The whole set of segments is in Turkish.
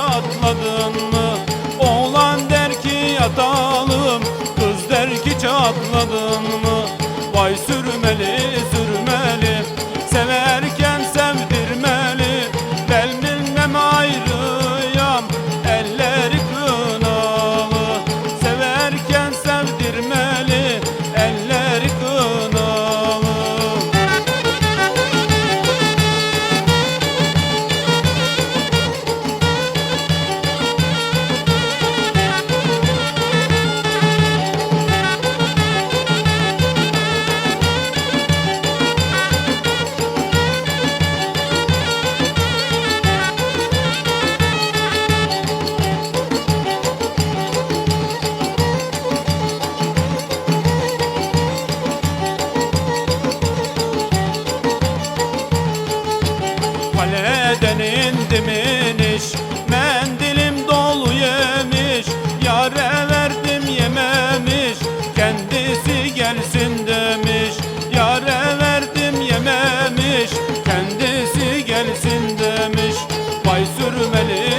atladın mı? Oğlan der ki yatalım, kız der ki çatladın mı? Vay sürmeli sürmeli, severken sevdirmeli. Ben bilmem ayrıyam, elleri kınalı, severken sevdirmeli. Kaleden indim iniş Mendilim dolu yemiş. Yare verdim yememiş. Kendisi gelsin demiş. Yare verdim yememiş. Kendisi gelsin demiş. Vay sürmeli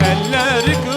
elleri